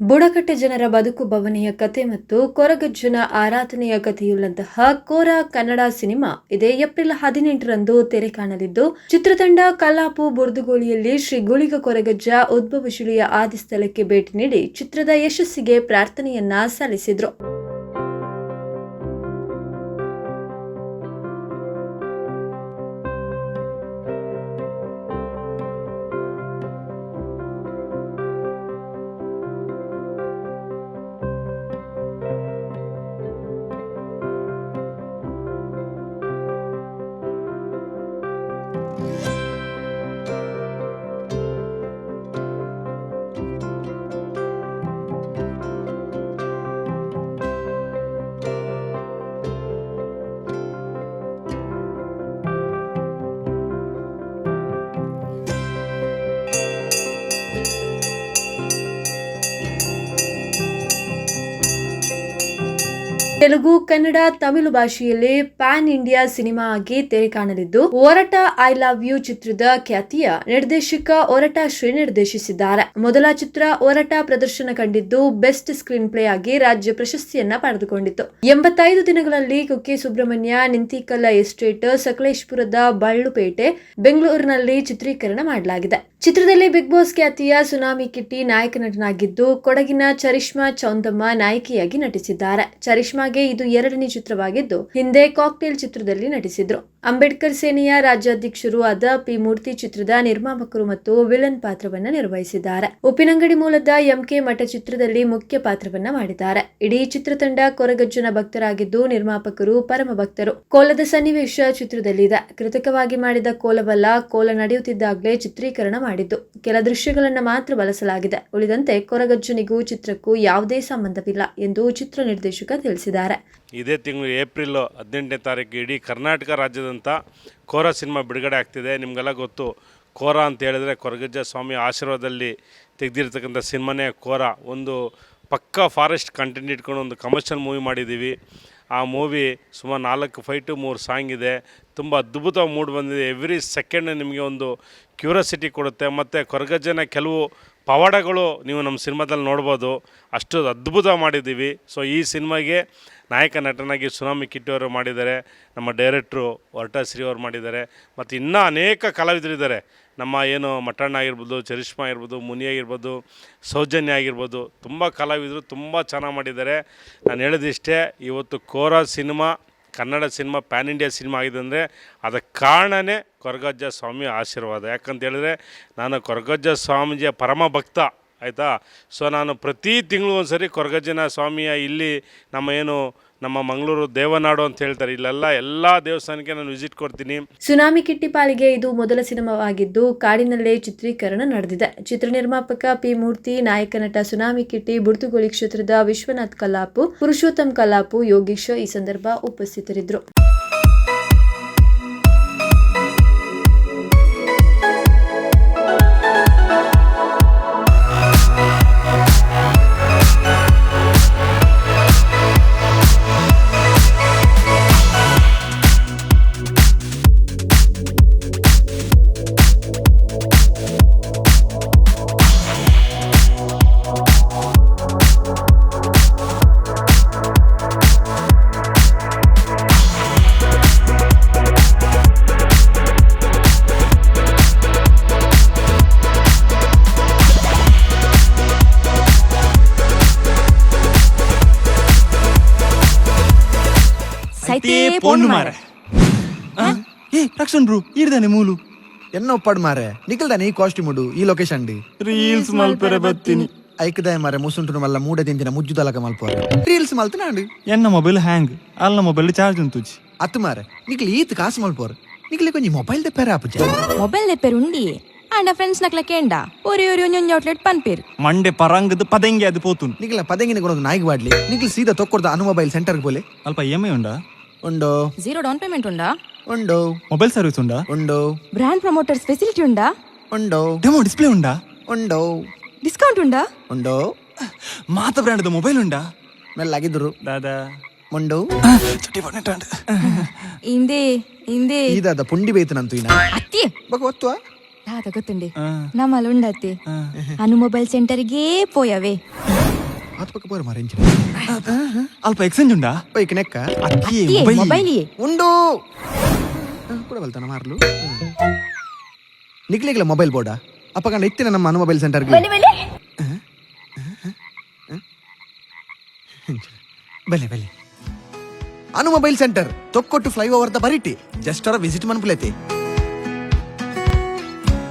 ಬುಡಕಟ್ಟು ಜನರ ಬದುಕು ಭವನೆಯ ಕತೆ ಮತ್ತು ಕೊರಗಜ್ಜನ ಆರಾಧನೆಯ ಕಥೆಯುಳ್ಳಂತಹ ಕೋರ ಕನ್ನಡ ಸಿನಿಮಾ ಇದೇ ಏಪ್ರಿಲ್ ಹದಿನೆಂಟರಂದು ತೆರೆ ಕಾಣಲಿದ್ದು, ಚಿತ್ರತಂಡ ಕಲ್ಲಾಪು ಬುರ್ದುಗೋಳಿಯಲ್ಲಿ ಶ್ರೀ ಗುಳಿಗ ಕೊರಗಜ್ಜ ಉದ್ಭವಶಿಲೆಯ ಆದಿ ಸ್ಥಳಕ್ಕೆ ಭೇಟಿ ನೀಡಿ ಚಿತ್ರದ ಯಶಸ್ಸಿಗೆ ಪ್ರಾರ್ಥನೆಯನ್ನ ಸಲ್ಲಿಸಿದ್ರು. ತೆಲುಗು, ಕನ್ನಡ, ತಮಿಳು ಭಾಷೆಯಲ್ಲಿ ಪ್ಯಾನ್ ಇಂಡಿಯಾ ಸಿನಿಮಾ ಆಗಿ ತೆರೆ ಕಾಣಲಿದ್ದು, ಒರಟ ಐ ಲವ್ ಯು ಚಿತ್ರದ ಖ್ಯಾತಿಯ ನಿರ್ದೇಶಕ ಒರಟ ಶ್ರೀ ನಿರ್ದೇಶಿಸಿದ್ದಾರೆ. ಮೊದಲ ಚಿತ್ರ ಒರಟ ಪ್ರದರ್ಶನ ಕಂಡಿದ್ದು, ಬೆಸ್ಟ್ ಸ್ಕ್ರೀನ್ ಪ್ಲೇ ಆಗಿ ರಾಜ್ಯ ಪ್ರಶಸ್ತಿಯನ್ನ ಪಡೆದುಕೊಂಡಿತ್ತು. ಎಂಬತ್ತೈದು ದಿನಗಳಲ್ಲಿ ಕುಕ್ಕೆ ಸುಬ್ರಹ್ಮಣ್ಯ, ನಿಂತಿಕಲ್ಲ ಎಸ್ಟೇಟ್, ಸಕಲೇಶ್ಪುರದ ಬಳ್ಳುಪೇಟೆ, ಬೆಂಗಳೂರಿನಲ್ಲಿ ಚಿತ್ರೀಕರಣ ಮಾಡಲಾಗಿದೆ. ಚಿತ್ರದಲ್ಲಿ ಬಿಗ್ ಬಾಸ್ ಖ್ಯಾತಿಯ ಸುನಾಮಿ ಕಿಟ್ಟಿ ನಾಯಕ ನಟನಾಗಿದ್ದು, ಕೊಡಗಿನ ಚರಿಷ್ಮಾ ಚೌಂದಮ್ಮ ನಾಯಕಿಯಾಗಿ ನಟಿಸಿದ್ದಾರೆ. ಚರಿಷ್ಮಾಗೆ ಇದು ಎರಡನೇ ಚಿತ್ರವಾಗಿದ್ದು, ಹಿಂದೆ ಕಾಕ್ಟೇಲ್ ಚಿತ್ರದಲ್ಲಿ ನಟಿಸಿದ್ರು. ಅಂಬೇಡ್ಕರ್ ಸೇನೆಯ ರಾಜ್ಯಾಧ್ಯಕ್ಷರು ಆದ ಪಿ ಮೂರ್ತಿ ಚಿತ್ರದ ನಿರ್ಮಾಪಕರು ಮತ್ತು ವಿಲನ್ ಪಾತ್ರವನ್ನ ನಿರ್ವಹಿಸಿದ್ದಾರೆ. ಉಪ್ಪಿನಂಗಡಿ ಮೂಲದ ಎಂ ಕೆ ಮಠ ಚಿತ್ರದಲ್ಲಿ ಮುಖ್ಯ ಪಾತ್ರವನ್ನ ಮಾಡಿದ್ದಾರೆ. ಇಡೀ ಚಿತ್ರತಂಡ ಕೊರಗಜ್ಜನ ಭಕ್ತರಾಗಿದ್ದು ನಿರ್ಮಾಪಕರು ಪರಮ ಭಕ್ತರು. ಕೋಲದ ಸನ್ನಿವೇಶ ಚಿತ್ರದಲ್ಲಿದೆ. ಕೃತಕವಾಗಿ ಮಾಡಿದ ಕೋಲವಲ್ಲ, ಕೋಲ ನಡೆಯುತ್ತಿದ್ದಾಗಲೇ ಚಿತ್ರೀಕರಣ ಮಾಡಿದ್ದು. ಕೆಲ ದೃಶ್ಯಗಳನ್ನು ಮಾತ್ರ ಬಳಸಲಾಗಿದೆ. ಉಳಿದಂತೆ ಕೊರಗಜ್ಜನಿಗೂ ಚಿತ್ರಕ್ಕೂ ಯಾವುದೇ ಸಂಬಂಧವಿಲ್ಲ ಎಂದು ಚಿತ್ರ ನಿರ್ದೇಶಕ ತಿಳಿಸಿದ್ದಾರೆ. ಇದೇ ತಿಂಗಳು ಏಪ್ರಿಲ್ ಹದಿನೆಂಟನೇ ತಾರೀಕು ಇಡೀ ಕರ್ನಾಟಕ ರಾಜ್ಯದಂಥ ಕೋರ ಸಿನಿಮಾ ಬಿಡುಗಡೆ ಆಗ್ತಿದೆ. ನಿಮಗೆಲ್ಲ ಗೊತ್ತು, ಕೋರ ಅಂತ ಹೇಳಿದ್ರೆ ಕೊರಗಜ್ಜ ಸ್ವಾಮಿ ಆಶೀರ್ವಾದದಲ್ಲಿ ತೆಗೆದಿರ್ತಕ್ಕಂಥ ಸಿನಿಮಾನೇ ಕೋರ. ಒಂದು ಪಕ್ಕಾ ಫಾರೆಸ್ಟ್ ಕಂಟೆಂಟ್ ಇಟ್ಕೊಂಡು ಒಂದು ಕಮರ್ಷಿಯಲ್ ಮೂವಿ ಮಾಡಿದ್ದೀವಿ. ಆ ಮೂವಿ ಸುಮಾರು ನಾಲ್ಕು ಫೈಟು, ಮೂರು ಸಾಂಗ್ ಇದೆ. ತುಂಬ ಅದ್ಭುತ ಮೂಡ್ ಬಂದಿದೆ. ಎವ್ರಿ ಸೆಕೆಂಡ್ ನಿಮಗೆ ಒಂದು ಕ್ಯೂರಿಯಾಸಿಟಿ ಕೊಡುತ್ತೆ. ಮತ್ತು ಕೊರಗಜ್ಜನ ಕೆಲವು ಪವಾಡಗಳು ನೀವು ನಮ್ಮ ಸಿನಿಮಾದಲ್ಲಿ ನೋಡ್ಬೋದು. ಅಷ್ಟು ಅದ್ಭುತ ಮಾಡಿದ್ದೀವಿ. ಸೊ ಈ ಸಿನಿಮಾಗೆ ನಾಯಕ ನಟನಾಗಿ ಸುನಾಮಿ ಕಿಟ್ಟಿಯವರು ಮಾಡಿದ್ದಾರೆ. ನಮ್ಮ ಡೈರೆಕ್ಟ್ರು ವರ್ಟಾಶ್ರೀ ಅವರು ಮಾಡಿದ್ದಾರೆ. ಮತ್ತು ಇನ್ನೂ ಅನೇಕ ಕಲಾವಿದರಿದ್ದಾರೆ. ನಮ್ಮ ಏನು ಮಟ್ಟಣ್ಣ ಆಗಿರ್ಬೋದು, ಚರಿಷ್ಮಾ ಆಗಿರ್ಬೋದು, ಮುನಿ ಆಗಿರ್ಬೋದು, ಸೌಜನ್ಯ ಆಗಿರ್ಬೋದು, ತುಂಬ ಕಲಾವಿದರು ತುಂಬ ಚೆನ್ನಾಗಿ ಮಾಡಿದ್ದಾರೆ. ನಾನು ಹೇಳಿದಿಷ್ಟೇ, ಇವತ್ತು Kora cinema, Kannada cinema, pan India cinema ಆಗಿದೆ ಅಂದರೆ ಅದಕ್ಕೆ ಕಾರಣನೇ ಕೊರಗಜ್ಜ ಸ್ವಾಮಿ ಆಶೀರ್ವಾದ. ಯಾಕಂತ ಹೇಳಿದ್ರೆ, ನಾನು ಕೊರಗಜ್ಜ ಸ್ವಾಮೀಜಿಯ ಪರಮ ಭಕ್ತ ಆಯಿತಾ? ಸೊ ನಾನು ಪ್ರತಿ ತಿಂಗಳು ಒಂದು ಸರಿ ಕೊರಗಜ್ಜನ ಸ್ವಾಮಿಯ ಇಲ್ಲಿ ನಮ್ಮ ಏನು ನಮ್ಮ ಮಂಗಳೂರು ದೇವನಾಡು ಅಂತ ಹೇಳ್ತಾರೆ. ಇಲ್ಲೆಲ್ಲ ಎಲ್ಲ ದೇವಸ್ಥಾನಕ್ಕೆ ನಾನು ವಿಸಿಟ್ ಕೊಡ್ತೀನಿ. ಸುನಾಮಿ ಕಿಟ್ಟಿಪಾಲಿಗೆ ಇದು ಮೊದಲ ಸಿನಿಮಾವಾಗಿದ್ದು ಕಾಡಿನಲ್ಲೇ ಚಿತ್ರೀಕರಣ ನಡೆದಿದೆ. ಚಿತ್ರ ನಿರ್ಮಾಪಕ ಪಿ ಮೂರ್ತಿ, ನಾಯಕ ನಟ ಸುನಾಮಿ ಕಿಟ್ಟಿ, ಬುಡ್ತುಗೋಳಿ ಕ್ಷೇತ್ರದ ವಿಶ್ವನಾಥ್ ಕಲಾಪು ಪುರುಷೋತ್ತಮ್ ಕಲಾಪು ಯೋಗೀಶ್ ಈ ಸಂದರ್ಭ ಉಪಸ್ಥಿತರಿದ್ದರು. ಸೈತೆ ಪೋನ್ ಏ ఏ రక్షణ్ బ్రో ಮೂಲು. ಎನ್ನ ఎన్నో పడు మారే ಈ ಕಾಸ್ಟ್ಯೂಮ್ కాస్ట్యూముడు ಈ ಲೊಕೇಶನ್ డి ರೀಲ್ಸ್ ಮಲ್ಪೆರೆ ಬತ್ತೀನಿ ಐಕದಾಯ ಮಾರೆ ಮುಸುಂಟು ಮಲ್ಲ ಮೂಡೆ ದಿಂದಿನ ಮುಜ್ಜು ತಲಕ ಮಲ್ಪ ರೀಲ್ಸ್ ಮಲ್ತನಾಂಡು ಎನ್ನ ಮೊಬೈಲ್ ಹ್ಯಾಂಗ್ ಅಲ್ಲ ಮೊಬೈಲ್ ಚಾರ್ಜ್ ಉಂತುಜಿ ಅತ್ ಮಾರೆ ನಿಖಿಲ್ ಈತ್ ಕಾಸು ಮಲ್ಪೋರ್ ನಿಖಿಲ್ ಕೊಂಜಿ ಮೊಬೈಲ್ తెప్పారా అప్పుజ ಮೊಬೈಲ್ ಲೆಪ್ಪೇರು ಉಂಡಿ ಆಂಡ ಫ್ರೆಂಡ್ಸ್ ನಕ್ಲ ಕೇಂಡ. ಒರಿ ಒಂಜಿ ಒಂಜಿ ಔಟ್ಲೆಟ್ ಪನ್ಪೇರು. ಮಂಡೆ ಪರಂಗದ ಪದಂಗೆ ಅದು ಪೋತುನ್. ನಿಖಿಲ್ ಪದಂಗಿನ ಕೊಡೋದು ನಾಯಿಗೆ వాడಲಿ ನಿಖಿಲ್ ಸೀದಾ ತೊಕ್ಕೊಡ್ದ ಅನು ಮೊಬೈಲ್ ಸೆಂಟರ್ಗೆ ಬೋಲೆ ಅಲ್ಪ ಏಮೇ ಉಂಡಾ? ಉಂಡೋ. జీరో ಡೌನ್ ಪೇಮೆಂಟ್ ಉಂಡಾ? ಉಂಡೋ. ಮೊಬೈಲ್ ಸರ್ವಿಸ್ ಉಂಡಾ? ಉಂಡೋ. ಬ್ರ್ಯಾಂಡ್ ప్రమోటర్స్ ಫೆಸಿಲಿಟಿ ಉಂಡಾ? ಉಂಡೋ. డెమో ಡಿಸ್ಪ್ಲೇ ಉಂಡಾ? ಉಂಡೋ. ಡಿಸ್ಕೌಂಟ್ ಉಂಡಾ? ಉಂಡೋ. ಮಾತ ಬ್ರ್ಯಾಂಡ್ ಮೊಬೈಲ್ ಉಂಡಾ? ಮೆಲ್ಲಾಗಿದ್ರು ದಾದಾ. ಉಂಡೋ. ಚುಟ್ಟಿ ಬಣ್ಣಟಾಂಡ್ ಇಂದೇ ಇಂದೇ ಈದಾದ ಪುಂಡಿ ಬೇಯ್ತನಂತು ಇನ್ನ ಅತ್ತಿ. ಬಗ ಒತ್ತುವ. ದಾದ ಗೊತ್ತುಂಡಿ. ನಮ್ಮಲ್ಲಿ ಉಂಡತ್ತಿ ಅನು ಮೊಬೈಲ್ ಸೆಂಟರ್ಗೆ ಪೋಯವೆ. ಆತ್ ಪಕ್ಕ ಪೋರ ಮಾರ ಎಂಚಿನ ಅಲ್ಪ ಎಕ್ಸ್ಚೇಂಜ್ ಉಂಡಾ ಬೈಕ್ ನೆಕ್ಕ ಅಕ್ಕಿ ಏ, ಮೊಬೈಲ್ ಮೊಬೈಲ್ ಉಂಡು ಕೂಡ ಬಲ್ತಾನ ಮಾರ್ಲು ನಿಕ್ಲಿಗ್ಲ ಮೊಬೈಲ್ ಬೋರ್ಡ ಅಪ್ಪ ಕಂಡ ಇತ್ತಿನ ನಮ್ಮ ಅನು ಮೊಬೈಲ್ ಸೆಂಟರ್ಗೆ ಬಲೆ ಬಲೆ ಅನು mobile centre Thokkottu flyover ದ ಬರಿಟಿ ಜಸ್ಟ್ ಅವರ ವಿಸಿಟ್ ಮನ್ಪುಲೈತಿ